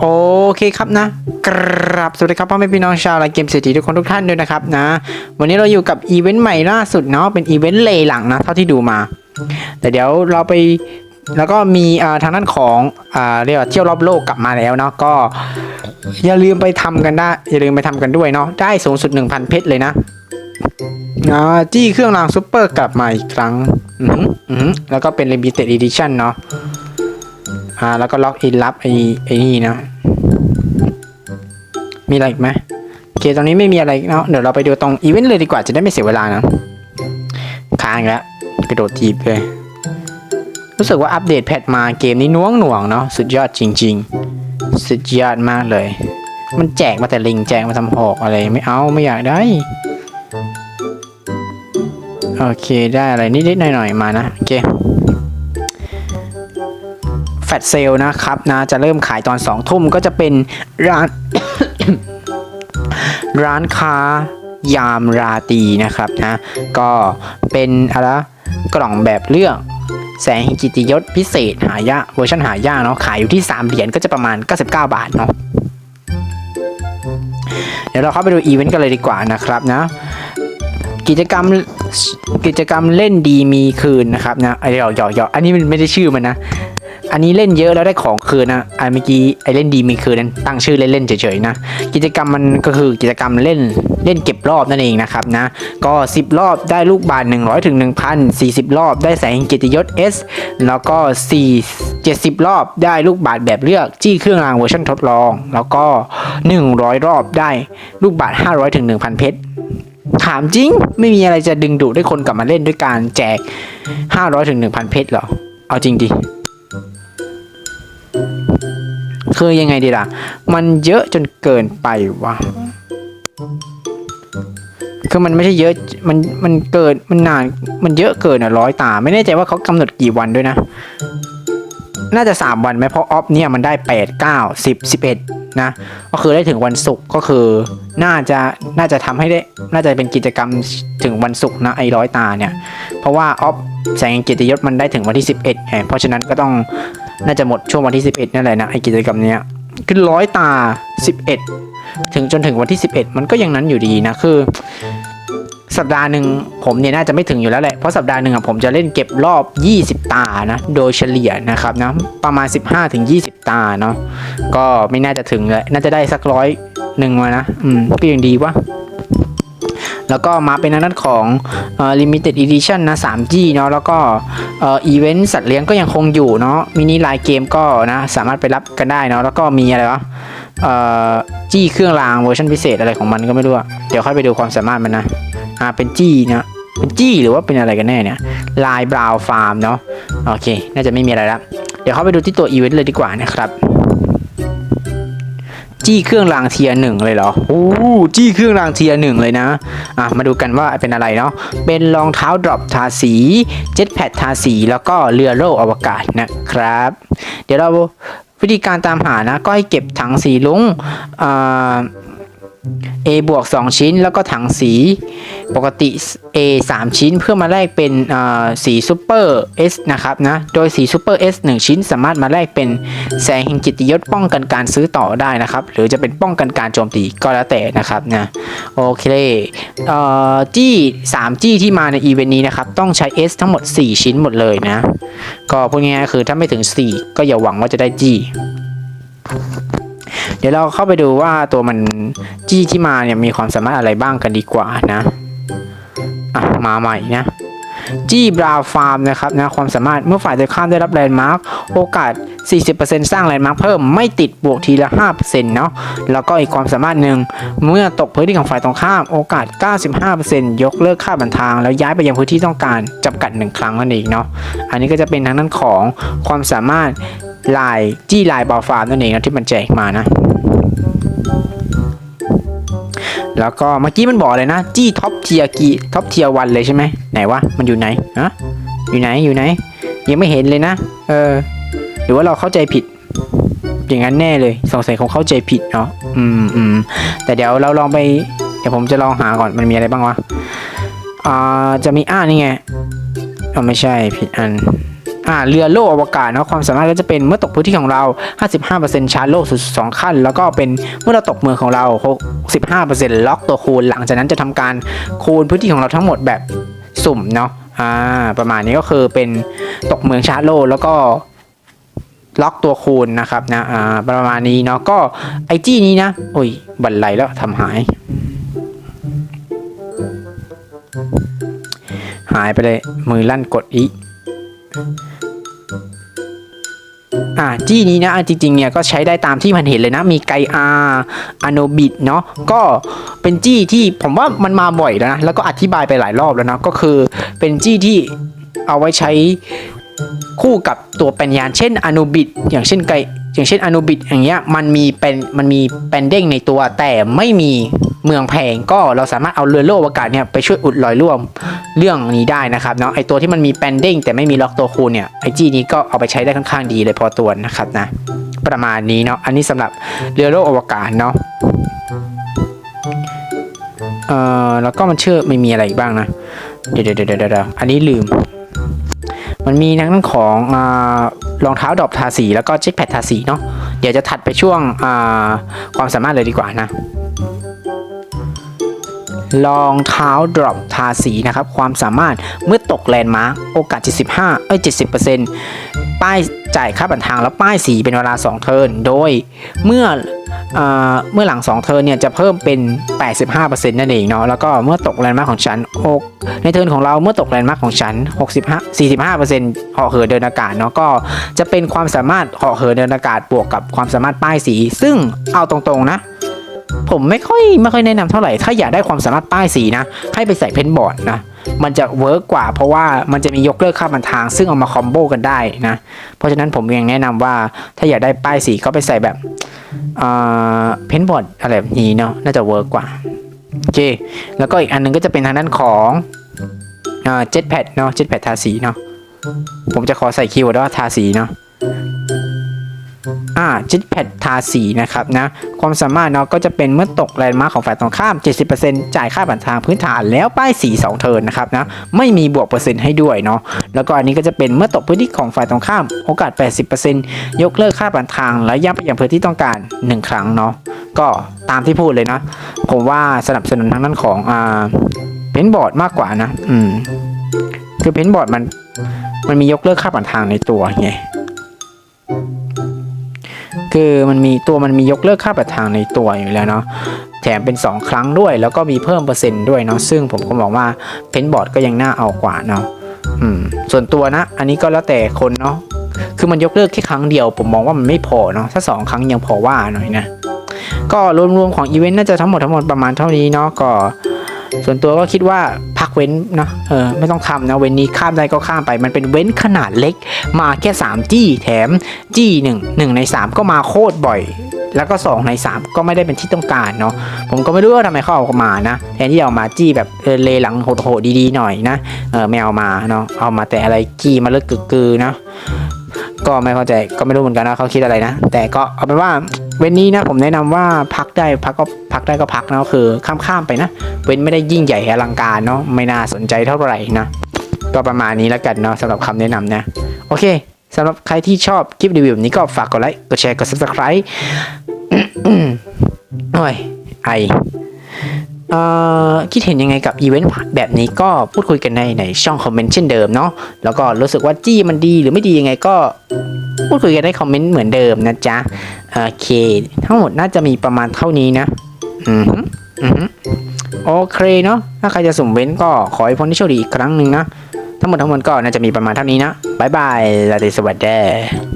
โอเคครับนะกราบสวัสดีครับพ่อแม่พี่น้องชาวไลเกมเศรษฐีทุกคนทุกท่านด้วยนะครับนะ วันนี้เราอยู่กับอีเวนต์ใหม่ล่าสุดเนาะเป็นอีเวนต์เลหลังนะเท่าที่ดูมา แต่เดี๋ยวเราไปแล้วก็มีทางด้านของอเรียกว่าเที่ยวรอบโลกกลับมาแล้วเนาะก็ อย่าลืมไปทำกันได้อย่าลืมไปทำกันด้วยเนาะได้สูงสุด 1,000 เพชรเลยนะจี้เครื่องรางซูเปอร์กลับมาอีกครั้งแล้วก็เป็น limited edition เนาะ อ่า แล้วก็ล็อกอินรับไอ้ไอ้นี่นะ มีอะไรอีกไหมโอเคตอนนี้ไม่มีอะไรเนาะเดี๋ยวเราไปดูตรงอีเวนต์เลยดีกว่าจะได้ไม่เสียเวลานะค้างแล้วกระโดดทีบเลย รู้สึกว่าอัปเดตแพทมาเกมนี้น่วงหน่วงเนาะสุดยอดจริง ๆ สุดยอดมากเลย มันแจกมาแต่ลิงแจกมาทำหอกอะไรไม่เอาไม่อยากได้โอเคได้อะไรนิดๆหน่อยๆมานะโอเค แฟตเซลนะครับนะจะเริ่มขายตอนสองทุ่มก็จะเป็นร้าน ร้านค้ายามราตีนะครับนะก็เป็นอะไรกล่องแบบเลือกแสงกิติยศพิเศษหายาเวอร์ชันหายาเนาะขายอยู่ที่ 3 เหรียญก็จะประมาณ 99 บาทเนาะเดี๋ยวเราเข้าไปดูอีเวนต์กันเลยดีกว่านะครับนะกิจกรรมกิจกรรมเล่นดีมีคืนนะครับนะไอ้หยอกหยอกหยอกอันนี้มันไม่ได้ชื่อมันนะ อันนี้เล่นเยอะแล้วได้ของคืนนะอันเมื่อกี้ไอ้เล่นดีมีคืนนั้นตั้งชื่อเล่นๆเฉยๆนะ กิจกรรมมันก็คือกิจกรรมเล่นเล่นเก็บรอบนั่นเองนะครับนะ ก็ 10 รอบได้ลูกบาศ100ถึง1,000 40 รอบได้แสงเกียรติยศ S แล้วก็ 4 70 รอบได้ลูกบาศแบบเลือกจี้เครื่องรางเวอร์ชันทดลอง แล้วก็ 100 รอบได้ลูกบาศ500ถึง1,000 เพชรถามจริง ไม่มีอะไรจะดึงดูดให้คนกลับมาเล่นด้วยการแจก 500ถึง1,000 เพชรหรอ เอาจริงดิ คือยังไงดีล่ะ มันเยอะจนเกินไปวะคือมันไม่ใช่เยอะ มัน มันเกิน มันนาน มันเยอะเกินอะร้อยตา ไม่แน่ใจว่าเขากำหนดกี่วันด้วยนะ น่าจะสามวันไหมเพราะออฟเนี่ยมันได้แปดเก้าสิบสิบเอ็ดนะ ก็คือได้ถึงวันศุกร์ก็คือ น่าจะ น่าจะทำให้ได้ น่าจะเป็นกิจกรรมถึงวันศุกร์นะไอ้ร้อยตาเนี่ย เพราะว่าออฟแสงเกียรติยศมันได้ถึงวันที่สิบเอ็ดไงเพราะฉะนั้นก็ต้องน่าจะหมดช่วงวันที่ 11นั่นแหละนะไอกิจกรรมเนี้ยคือร้อยตา 11 ถึงจนถึงวันที่ 11 มันก็ยังนั้นอยู่ดีนะคือ สัปดาห์หนึ่งผมเนี่ยน่าจะไม่ถึงอยู่แล้วแหละเพราะสัปดาห์หนึ่งอะผมจะเล่นเก็บรอบ 20 ตานะโดยเฉลี่ยนะครับนะประมาณ 15ถึง20 ตาเนาะก็ไม่น่าจะถึงเลยน่าจะได้สักร้อยหนึ่งมานะอืมก็ยังดีวะ แล้วก็มาเป็นทางด้านของเอ่อ limited edition นะ 3G เนาะแล้วก็เอ่ออีเวนต์สัตว์เลี้ยงก็ยังคงอยู่เนาะมินิไลน์เกมก็นะสามารถไปรับกันได้เนาะแล้วก็มีอะไรวะเอ่อจี้เครื่องรางเวอร์ชันพิเศษอะไรของมันก็ไม่รู้เดี๋ยวค่อยไปดูความสามารถมันนะอ่าเป็นจี้นะเป็นจี้หรือว่าเป็นอะไรกันแน่เนี่ยลายบราวฟาร์มเนาะโอเค น่าจะไม่มีอะไรละเดี๋ยวเข้าไปดูที่ตัวอีเวนต์เลยดีกว่านะครับ จี้เครื่องรางเทียร์หนึ่งเลยเหรอโอ้จี้เครื่องรางเทียร์หนึ่งเลยนะอะมาดูกันว่าเป็นอะไรเนาะเป็นรองเท้าดรอปทาสีเจ็ตแพดทาสีแล้วก็เรือโล่อวกาศนะครับ เดี๋ยวเราวิธีการตามหานะก็ให้เก็บถังสีลุงอ่า A บวก 2 ชิ้นแล้วก็ถังสีปกติ A 3 ชิ้นเพื่อมาแลกเป็นสีซูเปอร์ S นะครับนะ โดยสีซูเปอร์ S 1 ชิ้นสามารถมาแลกเป็นแสงแห่งกิติยศป้องกันการซื้อต่อได้นะครับ หรือจะเป็นป้องกันการโจมตีก็แล้วแต่นะครับนะโอเคเออจี้3จี้ที่มาในอีเวนต์นี้นะครับ ต้องใช้ S ทั้งหมด 4 ชิ้นหมดเลยนะ ก็พูดง่ายๆคือถ้าไม่ถึง 4 ก็อย่าหวังว่าจะได้จี้ เดี๋ยวเราเข้าไปดูว่าตัวมันจี้ที่มาเนี่ยมีความสามารถอะไรบ้างกันดีกว่านะอะมาใหม่นะจี้บราฟาร์มนะครับนะความสามารถเมื่อฝ่ายตรงข้ามได้รับแลนด์มาร์คโอกาส 40%สร้างแลนด์มาร์คเพิ่มไม่ติดบวกทีละ 5%เนาะแล้วก็อีกความสามารถหนึ่งเมื่อตกพื้นที่ของฝ่ายตรงข้ามโอกาส 95%ยกเลิกค่าบันทาง แล้วย้ายไปยังพื้นที่ต้องการจำกัดหนึ่งครั้งนั่นเองเนาะอันนี้ก็จะเป็นทางด้านของความสามารถลายจี้ลายบราฟาร์มนั่นเองนะที่มันแจกมานะ แล้วก็เมื่อกี้มันบอกเลยนะ จี้ท็อปเทียกีท็อปเทียวันเลยใช่ไหมไหนวะ มันอยู่ไหนฮะอยู่ไหนอยู่ไหน ยังไม่เห็นเลยนะ เออ หรือว่าเราเข้าใจผิด อย่างนั้นแน่เลยสงสัยคงเข้าใจผิดเนาะอืมอืมแต่เดี๋ยวเราลองไป เดี๋ยวผมจะลองหาก่อนมันมีอะไรบ้างวะอ่าจะมีอ่านี่ไงอ๋อไม่ใช่ผิดอัน อ่าเรือโล่อวกาศเนาะความสามารถก็จะเป็นเมื่อตกพื้นที่ของเรา 55%ชาร์จโล่สุดสองขั้น แล้วก็เป็นเมื่อเราตกเมืองของเรา 65%ล็อกตัวคูณ หลังจากนั้นจะทำการคูณพื้นที่ของเราทั้งหมดแบบสุ่มเนาะอ่าประมาณนี้ก็คือเป็นตกเมืองชาร์จโล่แล้วก็ล็อกตัวคูณนะครับนะอ่าประมาณนี้เนาะก็ไอจี้นี้นะโอ้ยบันไลแล้วทำหาย หายไปเลยมือลั่นกดอี อ่าจี้นี้นะจริงๆเนี่ยก็ใช้ได้ตามที่มันเห็นเลยนะ มีไกอาอโนบิดเนาะก็เป็นจี้ที่ผมว่ามันมาบ่อยแล้วนะแล้วก็อธิบายไปหลายรอบแล้วนะก็คือเป็นจี้ที่เอาไว้ใช้คู่กับตัวแปนยานเช่นอโนบิดอย่างเช่นไกอย่างเช่นอโนบิดอย่างเงี้ยมันมีเป็นมันมีแปนเด้งในตัวแต่ไม่มี เมืองแพงก็เราสามารถเอาเรือโลกอวกาศเนี่ยไปช่วยอุดรอยร่วมเรื่องนี้ได้นะครับเนาะไอตัวที่มันมีแปนเด้งแต่ไม่มีล็อกตัวคูณเนี่ยไอจีนี้ก็เอาไปใช้ได้ค่อนข้างดีเลยพอตัวนะครับนะประมาณนี้เนาะอันนี้สำหรับเรือโลกอวกาศเนาะเอ่อแล้วก็มันเชื่อไม่มีอะไรอีกบ้างนะเดี๋ยวเดี๋ยวเดี๋ยวเดี๋ยวอันนี้ลืม มันมีทั้งของอารองเท้าดอปทาสีแล้วก็เจ็ตแพดทาสีเนาะเดี๋ยวจะถัดไปช่วงอ่าความสามารถเลยดีกว่านะ รองเท้าดรอปทาสีนะครับ ความสามารถเมื่อตกแลนด์มาร์กโอกาส 75เอ้ย70 ป้ายจ่ายค่าบันทางแล้วป้ายสีเป็นเวลา 2 เทิร์น โดยเมื่อเอ่อเมื่อหลัง 2 เทิร์นเนี่ยจะเพิ่มเป็น 85%นั่นเองเนาะ แล้วก็เมื่อตกแลนด์มาร์กของฉันโอกในเทิร์นของเราเมื่อตกแลนด์มาร์กของฉัน 65 45%เหาะเหินเดินอากาศเนาะ ก็จะเป็นความสามารถเหาะเหินเดินอากาศบวกกับความสามารถป้ายสี ซึ่งเอาตรงๆนะ ผมไม่ค่อยไม่ค่อยแนะนำเท่าไหร่ ถ้าอยากได้ความสามารถป้ายสีนะ ให้ไปใส่เพนบอร์ดนะ มันจะเวิร์กกว่าเพราะว่ามันจะมียกเลิกค่าบันทาง ซึ่งเอามาคอมโบกันได้นะ เพราะฉะนั้นผมยังแนะนำว่าถ้าอยากได้ป้ายสีก็ไปใส่แบบเพนบอร์ดอะไรแบบนี้เนาะน่าจะเวิร์กกว่าโอเคแล้วก็อีกอันหนึงก็จะเป็นทางด้านของเจ็ตแพดเนาะเจ็ตแพดทาสีเนาะผมจะขอใส่คีย์เวิร์ดว่าทาสีเนาะ อ่าจิตแพดทาสีนะครับนะความสามารถเนาะก็จะเป็นเมื่อตกแลนด์มาร์คของฝ่ายตรงข้าม 70%จ่ายค่าบัตรทางพื้นฐานแล้วป้ายสี2เทินนะครับนะไม่มีบวกเปอร์เซ็นต์ให้ด้วยเนาะแล้วก็อันนี้ก็จะเป็นเมื่อตกพื้นที่ของฝ่ายตรงข้าม โอกาส 80%ยกเลิกค่าบัตรทาง และย้ำไปยังพื้นที่ต้องการ 1 ครั้งเนาะก็ตามที่พูดเลยนะ ผมว่าสนับสนุนทางด้านของอ่าเพนบอร์ดมากกว่านะ อืมคือเพนบอร์ดมันมันมียกเลิกค่าบัตรทางในตัวไง คือมันมีตัวมันมียกเลิกค่าประทางในตัวอยู่แล้วเนาะแถมเป็น 2 ครั้งด้วย แล้วก็มีเพิ่มเปอร์เซ็นต์ด้วยเนาะซึ่งผมก็มองว่าเพนบอร์ดก็ยังน่าเอากว่าเนาะอืมส่วนตัวนะ อันนี้ก็แล้วแต่คนเนาะคือมันยกเลิกแค่ครั้งเดียว ผมมองว่ามันไม่พอเนาะถ้า 2 ครั้งยังพอว่าหน่อยนะก็รวมๆของอีเวนต์น่าจะทั้งหมดทั้งหมดประมาณเท่านี้เนาะก็ ส่วนตัวก็คิดว่าพักเว้นเนาะเออไม่ต้องทำนะเว้นนี้ข้ามได้ก็ข้ามไป มันเป็นเว้นขนาดเล็ก มาแค่ 3 จี้แถมจี้1 1ใน 3 ก็มาโคตรบ่อย แล้วก็ 2 ใน 3 ก็ไม่ได้เป็นที่ต้องการเนาะผมก็ไม่รู้ว่าทำไมเขาเอามานะแทนที่เอามาจี้แบบเออเลหลังโหดๆดีๆหน่อยนะเออไม่เอามาเนาะเอามาแต่อะไรจี้มาเลิกกึกๆนะก็ไม่เข้าใจก็ไม่รู้เหมือนกันว่าเขาคิดอะไรนะ แต่ก็เอาเป็นว่าเว้นนี้นะผมแนะนำว่าพักได้พักก็พักได้ก็พักนะคือข้ามๆไปนะ เว้นไม่ได้ยิ่งใหญ่อลังการเนาะไม่น่าสนใจเท่าไหร่นะก็ประมาณนี้แล้วกันเนาะสำหรับคำแนะนำนะโอเคสำหรับใครที่ชอบคลิปรีวิวนี้ก็ฝากกดไลค์กดแชร์กด subscribe โอ้ยไอ เอ่อคิดเห็นยังไงกับอีเวนต์แบบนี้ก็พูดคุยกันในในช่องคอมเมนต์เช่นเดิมเนาะแล้วก็รู้สึกว่าจี้มันดีหรือไม่ดียังไงก็พูดคุยกันได้คอมเมนต์เหมือนเดิมนะจ๊ะโอเค ทั้งหมดน่าจะมีประมาณเท่านี้นะอืมอืมโอเคเนาะถ้าใครจะสุ่มเว้นก็ขอให้พ้นที่โชคดีอีกครั้งหนึ่งนะทั้งหมดทั้งมวลก็น่าจะมีประมาณเท่านี้นะบายบายลาติสวัสดี